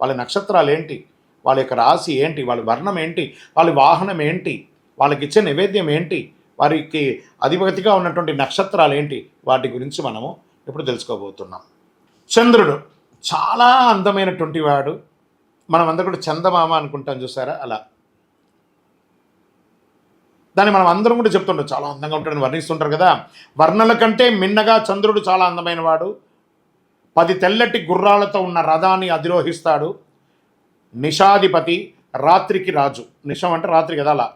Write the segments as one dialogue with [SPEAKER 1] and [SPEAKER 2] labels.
[SPEAKER 1] వాళ్ళ నక్షత్రాలు ఏంటి? వాళ్ళ యొక్క రాశి ఏంటి? వాళ్ళ వర్ణం ఏంటి? వాళ్ళ వాహనం ఏంటి? వాళ్ళకి ఇచ్చే నైవేద్యం ఏంటి? వారికి అధిపతిగా ఉన్నటువంటి నక్షత్రాలు ఏంటి? వాటి గురించి మనము ఇప్పుడు తెలుసుకోబోతున్నాం. చంద్రుడు చాలా అందమైనటువంటి వాడు. మనం అందరూ కూడా చందమామ అనుకుంటాం చూసారా? అలా. దాన్ని మనం అందరం కూడా చెప్తుంటాం. చాలా అందంగా ఉంటాడని వర్ణిస్తుంటారు కదా. వర్ణల కంటే మిన్నగా చంద్రుడు చాలా అందమైన వాడు పది తెల్లటి గుర్రాలతో ఉన్న రథాన్ని అధిరోహిస్తాడు నిషాధిపతి రాత్రికి రాజు. నిషం అంటే రాత్రి కదా అలా.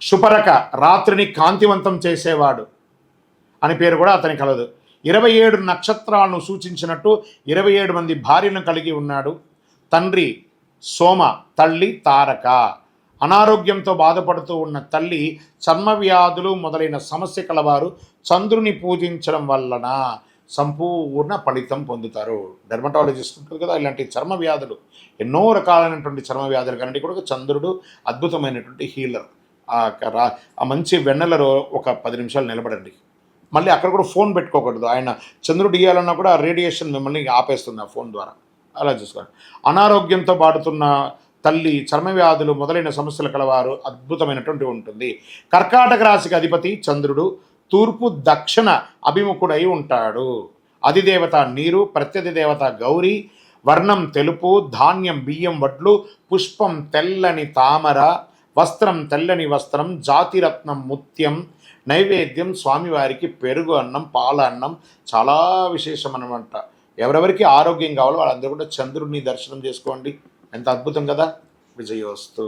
[SPEAKER 1] క్షుపరక రాత్రిని కాంతివంతం చేసేవాడు అని పేరు కూడా అతని కలదు. ఇరవై ఏడు నక్షత్రాలను సూచించినట్టు ఇరవై ఏడు మంది భార్యను కలిగి ఉన్నాడు తండ్రి సోమ తల్లి తారక. అనారోగ్యంతో బాధపడుతూ ఉన్న తల్లి చర్మవ్యాధులు మొదలైన సమస్య కలవారు చంద్రుని పూజించడం వలన సంపూర్ణ ఫలితం పొందుతారు. డెర్మటాలజిస్ట్ ఉంటుంది కదా ఇలాంటి చర్మ వ్యాధులు. ఎన్నో రకాలైనటువంటి చర్మ వ్యాధులు కానీ కూడా చంద్రుడు అద్భుతమైనటువంటి హీలర్ ఆ రా- ఆ మంచి వెన్నెలలో ఒక పది నిమిషాలు నిలబడండి. మళ్ళీ అక్కడ కూడా ఫోన్ పెట్టుకోకూడదు. ఆయన చంద్రుడు ఇయ్యాలన్నా కూడా రేడియేషన్ మిమ్మల్ని ఆపేస్తుంది ఆ ఫోన్ ద్వారా. అలా చూసుకోండి. అనారోగ్యంతో బాడుతున్న తల్లి చర్మ వ్యాధులు మొదలైన సమస్యలు కలవారు. అద్భుతమైనటువంటి ఉంటుంది. కర్కాటక రాశికి అధిపతి చంద్రుడు. తూర్పు దక్షిణ అభిముఖుడై ఉంటాడు. అధిదేవత నీరు ప్రత్యధి దేవత గౌరీ వర్ణం తెలుపు ధాన్యం బియ్యం వడ్లు పుష్పం తెల్లని తామర వస్త్రం తెల్లని వస్త్రం జాతిరత్నం ముత్యం నైవేద్యం స్వామివారికి పెరుగు అన్నం పాల అన్నం చాలా విశేషం అనమాట ఎవరెవరికి ఆరోగ్యం కావాలో వాళ్ళందరూ కూడా చంద్రుడిని దర్శనం చేసుకోండి. ఎంత అద్భుతం కదా! విజయోస్తు.